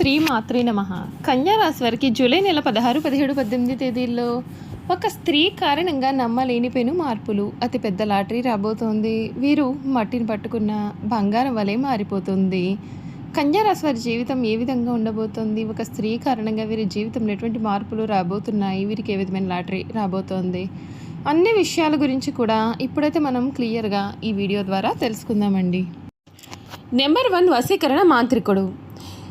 శ్రీ మాతృ నమ. కన్యా రాశి వారికి జూలై నెల పదహారు పదిహేడు పద్దెనిమిది తేదీల్లో ఒక స్త్రీ కారణంగా నమ్మలేని పెను మార్పులు. అతి పెద్ద లాటరీ రాబోతోంది. వీరు మట్టిని పట్టుకున్న బంగారం వలె మారిపోతుంది. కన్యా రాశి వారి జీవితం ఏ విధంగా ఉండబోతోంది? ఒక స్త్రీ కారణంగా వీరి జీవితంలో ఎటువంటి మార్పులు రాబోతున్నాయి? వీరికి ఏ విధమైన లాటరీ రాబోతోంది? అన్ని విషయాల గురించి కూడా ఇప్పుడైతే మనం క్లియర్గా ఈ వీడియో ద్వారా తెలుసుకుందామండి. నెంబర్ వన్ వశీకరణ మాంత్రికుడు.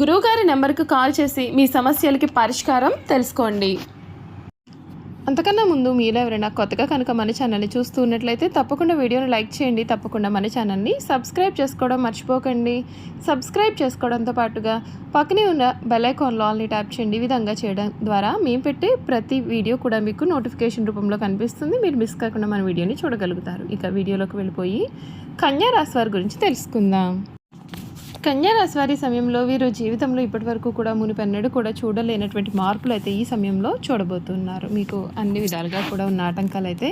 గురువుగారి నెంబర్కు కాల్ చేసి మీ సమస్యలకి పరిష్కారం తెలుసుకోండి. అంతకన్నా ముందు మీలో ఎవరైనా కొత్తగా కనుక మన ఛానల్ని చూస్తూ ఉన్నట్లయితే తప్పకుండా వీడియోని లైక్ చేయండి. తప్పకుండా మన ఛానల్ని సబ్స్క్రైబ్ చేసుకోవడం మర్చిపోకండి. సబ్స్క్రైబ్ చేసుకోవడంతో పాటుగా పక్కనే ఉన్న బెల్ ఐకాన్లో ఆల్ని ట్యాప్ చేయండి. ఈ విధంగా చేయడం ద్వారా మేము పెట్టే ప్రతి వీడియో కూడా మీకు నోటిఫికేషన్ రూపంలో కనిపిస్తుంది. మీరు మిస్ కాకుండా మన వీడియోని చూడగలుగుతారు. ఇక వీడియోలోకి వెళ్ళిపోయి కన్యా రాశి వారి గురించి తెలుసుకుందాం. కన్యా వారి సమయంలో వీరు జీవితంలో ఇప్పటివరకు కూడా మునిపెన్నడూ కూడా చూడలేనటువంటి మార్పులు అయితే ఈ సమయంలో చూడబోతున్నారు. మీకు అన్ని విధాలుగా కూడా ఉన్న ఆటంకాలు అయితే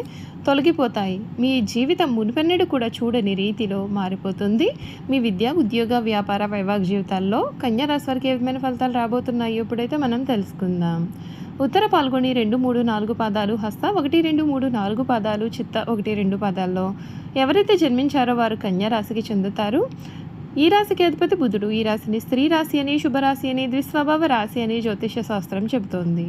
తొలగిపోతాయి. మీ జీవితం మునిపెన్నడు కూడా చూడని రీతిలో మారిపోతుంది. మీ విద్య ఉద్యోగ వ్యాపార వైవాహిక జీవితాల్లో కన్యా రాశి వారికి ఏ విధమైన ఫలితాలు రాబోతున్నాయో ఇప్పుడైతే మనం తెలుసుకుందాం. ఉత్తర పాల్గొని రెండు మూడు నాలుగు పాదాలు హస్త ఒకటి రెండు మూడు నాలుగు పాదాలు చిత్త ఒకటి రెండు పాదాల్లో ఎవరైతే జన్మించారో వారు కన్యారాశికి చెందుతారు. ఈ రాశికి అధిపతి బుధుడు. ఈ రాశిని స్త్రీ రాశి అని శుభరాశి అని ద్విస్వభావ రాశి అని జ్యోతిష శాస్త్రం చెబుతోంది.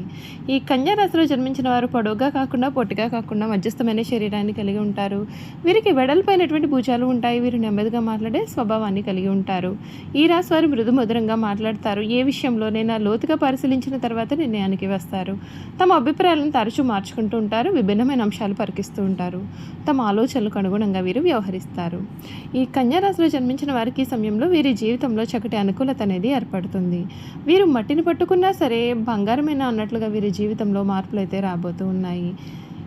ఈ కన్యా రాశిలో జన్మించిన వారు పొడవుగా కాకుండా పొట్టిగా కాకుండా మధ్యస్థమైన శరీరాన్ని కలిగి ఉంటారు. వీరికి వెడల్పైనటువంటి భూజాలు ఉంటాయి. వీరు నెమ్మదిగా మాట్లాడే స్వభావాన్ని కలిగి ఉంటారు. ఈ రాశి వారు మృదు మధురంగా మాట్లాడతారు. ఏ విషయంలోనైనా లోతుగా పరిశీలించిన తర్వాత నిర్ణయానికి వస్తారు. తమ అభిప్రాయాలను తరచూ మార్చుకుంటూ ఉంటారు. విభిన్నమైన అంశాలు పరికిస్తూ ఉంటారు. తమ ఆలోచనలకు అనుగుణంగా వీరు వ్యవహరిస్తారు. ఈ కన్యా రాశిలో జన్మించిన వారికి సమయంలో వీరి జీవితంలో చక్కటి అనుకూలత అనేది ఏర్పడుతుంది. వీరు మట్టిని పట్టుకున్నా సరే బంగారమైన అన్నట్లుగా వీరి జీవితంలో మార్పులు అయితే రాబోతూ ఉన్నాయి.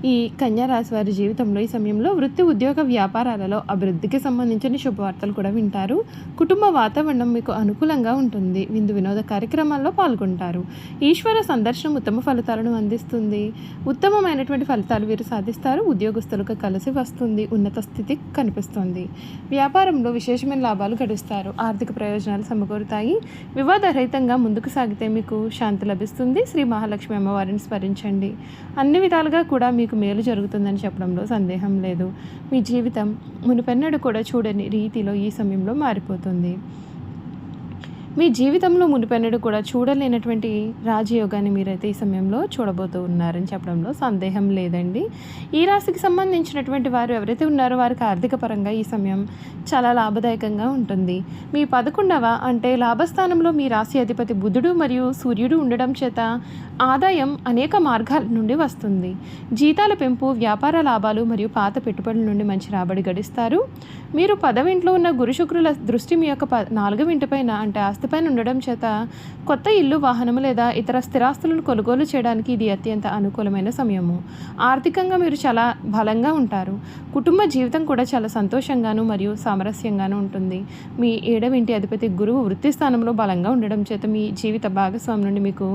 ఈ కన్యారాశి వారి జీవితంలో ఈ సమయంలో వృత్తి ఉద్యోగ వ్యాపారాలలో అభివృద్ధికి సంబంధించిన శుభవార్తలు కూడా వింటారు. కుటుంబ వాతావరణం మీకు అనుకూలంగా ఉంటుంది. విందు వినోద కార్యక్రమాల్లో పాల్గొంటారు. ఈశ్వర సందర్శనం ఉత్తమ ఫలితాలను అందిస్తుంది. ఉత్తమమైనటువంటి ఫలితాలు వీరు సాధిస్తారు. ఉద్యోగస్తులకు కలిసి వస్తుంది. ఉన్నత స్థితి కనిపిస్తుంది. వ్యాపారంలో విశేషమైన లాభాలు గడిస్తారు. ఆర్థిక ప్రయోజనాలు సమకూరుతాయి. వివాదరహితంగా ముందుకు సాగితే మీకు శాంతి లభిస్తుంది. శ్రీ మహాలక్ష్మి అమ్మవారిని స్మరించండి. అన్ని విధాలుగా కూడా మీకు మేలు జరుగుతుందని చెప్పడంలో సందేహం లేదు. మీ జీవితం మునుపెన్నడు కూడా చూడని రీతిలో ఈ సమయంలో మారిపోతుంది. మీ జీవితంలో మునిపెన్నడు కూడా చూడలేనటువంటి రాజయోగాన్ని మీరైతే ఈ సమయంలో చూడబోతూ ఉన్నారని చెప్పడంలో సందేహం లేదండి. ఈ రాశికి సంబంధించినటువంటి వారు ఎవరైతే ఉన్నారో వారికి ఆర్థిక పరంగా ఈ సమయం చాలా లాభదాయకంగా ఉంటుంది. మీ పదకొండవ అంటే లాభస్థానంలో మీ రాశి అధిపతి బుధుడు మరియు సూర్యుడు ఉండడం చేత ఆదాయం అనేక మార్గాల నుండి వస్తుంది. జీతాల పెంపు వ్యాపార లాభాలు మరియు పాత పెట్టుబడుల నుండి మంచి రాబడి గడిస్తారు. మీరు పదవింట్లో ఉన్న గురుశుక్రుల దృష్టి మీ యొక్క ప నాలుగవ ఇంటిపైన అంటే ఆస్తిపైన ఉండడం చేత కొత్త ఇల్లు వాహనము లేదా ఇతర స్థిరాస్తులను కొనుగోలు చేయడానికి ఇది అత్యంత అనుకూలమైన సమయము. ఆర్థికంగా మీరు చాలా బలంగా ఉంటారు. కుటుంబ జీవితం కూడా చాలా సంతోషంగాను మరియు సామరస్యంగాను ఉంటుంది. మీ ఏడవింటి అధిపతి గురువు వృత్తి స్థానంలో బలంగా ఉండడం చేత మీ జీవిత భాగస్వామి నుండి మీకు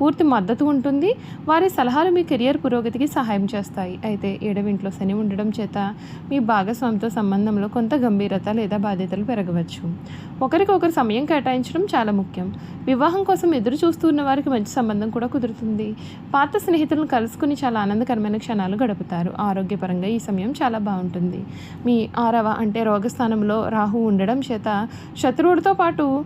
పూర్తి మద్దతు ఉంటుంది. వారి సలహాలు మీ కెరియర్ పురోగతికి సహాయం చేస్తాయి. అయితే ఏడవింట్లో శని ఉండడం చేత మీ భాగస్వామితో సంబంధంలో కొంత గంభీరత లేదా బాధ్యతలు పెరగవచ్చు. ఒకరికొకరు సమయం కేటాయించడం చాలా ముఖ్యం. వివాహం కోసం ఎదురు చూస్తున్న వారికి మంచి సంబంధం కూడా కుదురుతుంది. పాత స్నేహితులను కలుసుకుని చాలా ఆనందకరమైన క్షణాలు గడుపుతారు. ఆరోగ్యపరంగా ఈ సమయం చాలా బాగుంటుంది. మీ ఆరవ అంటే రోగస్థానంలో రాహు ఉండడం చేత శత్రువుడితో పాటు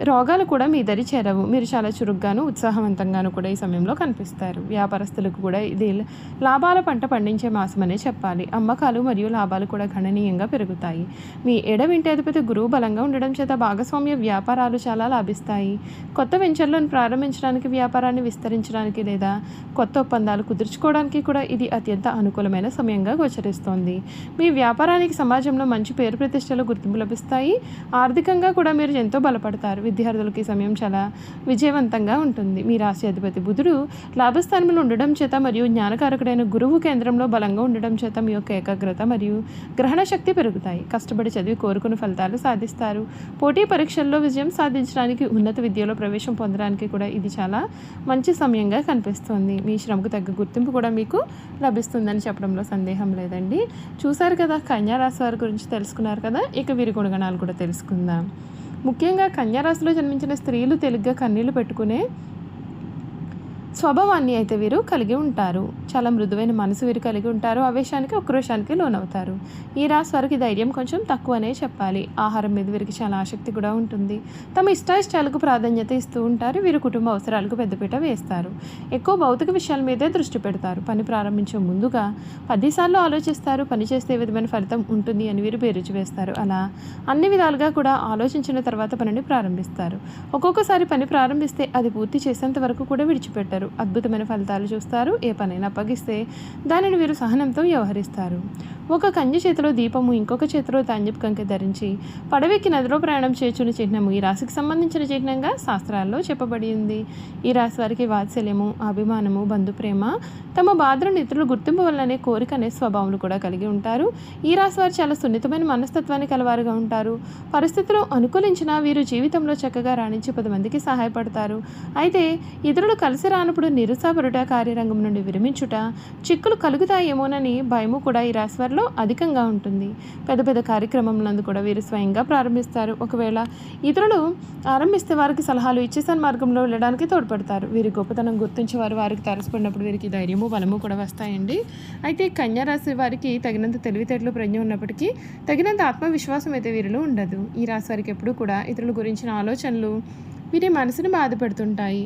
రోగాలు కూడా మీ దరి చేరవు. మీరు చాలా చురుగ్గాను ఉత్సాహవంతంగాను కూడా ఈ సమయంలో కనిపిస్తారు. వ్యాపారస్తులకు కూడా ఇది లాభాల పంట పండించే మాసమనే చెప్పాలి. అమ్మకాలు మరియు లాభాలు కూడా గణనీయంగా పెరుగుతాయి. మీ ఎడవింటి అధిపతి గురువు బలంగా ఉండడం చేత భాగస్వామ్య వ్యాపారాలు చాలా లాభిస్తాయి. కొత్త వెంచర్లను ప్రారంభించడానికి వ్యాపారాన్ని విస్తరించడానికి లేదా కొత్త ఒప్పందాలు కుదుర్చుకోవడానికి కూడా ఇది అత్యంత అనుకూలమైన సమయంగా గోచరిస్తోంది. మీ వ్యాపారానికి సమాజంలో మంచి పేరు ప్రతిష్టలు గుర్తింపు లభిస్తాయి. ఆర్థికంగా కూడా మీరు ఎంతో బలపడతారు. విద్యార్థులకి ఈ సమయం చాలా విజయవంతంగా ఉంటుంది. మీ రాశి అధిపతి బుధుడు లాభస్థానంలో ఉండడం చేత మరియు జ్ఞానకారకుడైన గురువు కేంద్రంలో బలంగా ఉండడం చేత మీ యొక్క ఏకాగ్రత మరియు గ్రహణ శక్తి పెరుగుతాయి. కష్టపడి చదివి కోరుకున్న ఫలితాలు సాధిస్తారు. పోటీ పరీక్షల్లో విజయం సాధించడానికి ఉన్నత విద్యలో ప్రవేశం పొందడానికి కూడా ఇది చాలా మంచి సమయంగా కనిపిస్తుంది. మీ శ్రమకు తగ్గ గుర్తింపు కూడా మీకు లభిస్తుందని చెప్పడంలో సందేహం లేదండి. చూశారు కదా కన్యా రాశి వారి గురించి తెలుసుకున్నారు కదా ఇక వీరి గుణగణాలు కూడా తెలుసుకుందాం. ముఖ్యంగా కన్యారాశిలో జన్మించిన స్త్రీలు తెలుగ్గా కన్నీళ్ళు పెట్టుకునే స్వభావాన్ని అయితే వీరు కలిగి ఉంటారు. చాలా మృదువైన మనసు వీరు కలిగి ఉంటారు. ఆవేశానికి ఉక్రోషానికి లోనవుతారు. ఈ రాశి వారికి ధైర్యం కొంచెం తక్కువనే చెప్పాలి. ఆహారం మీద వీరికి చాలా ఆసక్తి కూడా ఉంటుంది. తమ ఇష్టాయిష్టాలకు ప్రాధాన్యత ఇస్తూ ఉంటారు. వీరు కుటుంబ అవసరాలకు పెద్దపీట వేస్తారు. ఎక్కువ భౌతిక విషయాల మీదే దృష్టి పెడతారు. పని ప్రారంభించే ముందుగా పదిసార్లు ఆలోచిస్తారు. పని చేస్తే విధమైన ఫలితం ఉంటుంది అని వీరు బేరుచి వేస్తారు. అలా అన్ని విధాలుగా కూడా ఆలోచించిన తర్వాత పనిని ప్రారంభిస్తారు. ఒక్కొక్కసారి పని ప్రారంభిస్తే అది పూర్తి చేసేంత వరకు కూడా విడిచిపెట్టారు. అద్భుతమైన ఫలితాలు చూస్తారు. ఏ పనైనా అప్పగిస్తే దానిని వీరు సహనంతో వ్యవహరిస్తారు. ఒక కన్య చేతిలో దీపము ఇంకొక చేతిలో తాంజపు కంకె ధరించి పడవెక్కి నదిలో ప్రయాణం చేర్చున్న చిహ్నము ఈ రాశికి సంబంధించిన చిహ్నంగా శాస్త్రాల్లో చెప్పబడి ఉంది. ఈ రాశి వారికి వాత్సల్యము అభిమానము బంధుప్రేమ తమ బాధలను ఇతరులు గుర్తింపు వల్లనే కోరిక అనే స్వభావం కూడా కలిగి ఉంటారు. ఈ రాశి వారు చాలా సున్నితమైన మనస్తత్వాన్ని కలవారుగా ఉంటారు. పరిస్థితులు అనుకూలించిన వీరు జీవితంలో చక్కగా రాణించి పది మందికి సహాయపడతారు. అయితే ఇతరులు కలిసి రానప్పుడు నిరుసాపరుట కార్యరంగం నుండి విరమించుట చిక్కులు కలుగుతాయేమోనని భయము కూడా ఈ రాశి వారిలో అధికంగా ఉంటుంది. పెద్ద పెద్ద కార్యక్రమములందు కూడా వీరు స్వయంగా ప్రారంభిస్తారు. ఒకవేళ ఇతరులు ఆరంభిస్తే వారికి సలహాలు ఇచ్చే మార్గంలో వెళ్ళడానికి తోడ్పడతారు. వీరి గొప్పతనం గుర్తించి వారు వారికి తరచుకున్నప్పుడు వీరికి ధైర్యము బలము కూడా వస్తాయండి. అయితే కన్యారాశి వారికి తగినంత తెలివితేటలు ప్రజ్ఞ ఉన్నప్పటికీ తగినంత ఆత్మవిశ్వాసం అయితే వీరిలో ఉండదు. ఈ రాశి వారికి ఎప్పుడూ కూడా ఇతరుల గురించిన ఆలోచనలు వీరి మనసును బాధపెడుతుంటాయి.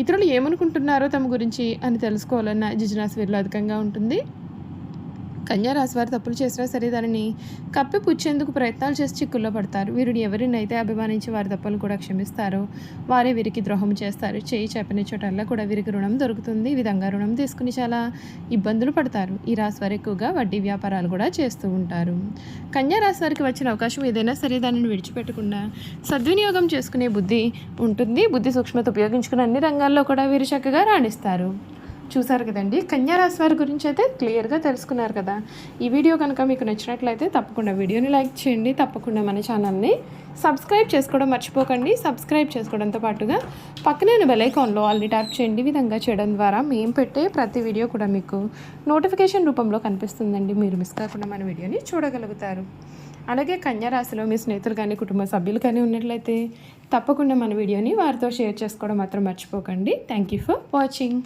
ఇతరులు ఏమనుకుంటున్నారో తమ గురించి అని తెలుసుకోవాలన్న జిజ్ఞాస వీరిలో అధికంగా ఉంటుంది. కన్యా రాశి వారు తప్పులు చేసినా సరే దానిని కప్పిపుచ్చేందుకు ప్రయత్నాలు చేసి చిక్కుల్లో పడతారు. వీరిని ఎవరినైతే అభిమానించి వారి తప్పులు కూడా క్షమిస్తారో వారే వీరికి ద్రోహం చేస్తారు. చేయి చెప్పని చోటల్లా కూడా వీరికి రుణం దొరుకుతుంది. ఈ విధంగా రుణం తీసుకుని చాలా ఇబ్బందులు పడతారు. ఈ రాశి వారు ఎక్కువగా వడ్డీ వ్యాపారాలు కూడా చేస్తూ ఉంటారు. కన్యా రాశి వారికి వచ్చిన అవకాశం ఏదైనా సరే దానిని విడిచిపెట్టకుండా సద్వినియోగం చేసుకునే బుద్ధి ఉంటుంది. బుద్ధి సూక్ష్మత ఉపయోగించుకుని అన్ని రంగాల్లో కూడా వీరు చక్కగా రాణిస్తారు. చూసారు కదండి. కన్యా రాశి వారి గురించి అయితే క్లియర్గా తెలుసుకున్నారు కదా. ఈ వీడియో కనుక మీకు నచ్చినట్లయితే తప్పకుండా వీడియోని లైక్ చేయండి. తప్పకుండా మన ఛానల్ని సబ్స్క్రైబ్ చేసుకోవడం మర్చిపోకండి. సబ్స్క్రైబ్ చేసుకోవడంతో పాటుగా పక్కనే బెలైకాన్లో ఆల్ని ట్యాప్ చేయండి. విధంగా చేయడం ద్వారా మేము పెట్టే ప్రతి వీడియో కూడా మీకు నోటిఫికేషన్ రూపంలో కనిపిస్తుందండి. మీరు మిస్ కాకుండా మన వీడియోని చూడగలుగుతారు. అలాగే కన్యా రాశిలో మీ స్నేహితులు కానీ కుటుంబ సభ్యులు కానీ ఉన్నట్లయితే తప్పకుండా మన వీడియోని వారితో షేర్ చేసుకోవడం మాత్రం మర్చిపోకండి. Thank you for watching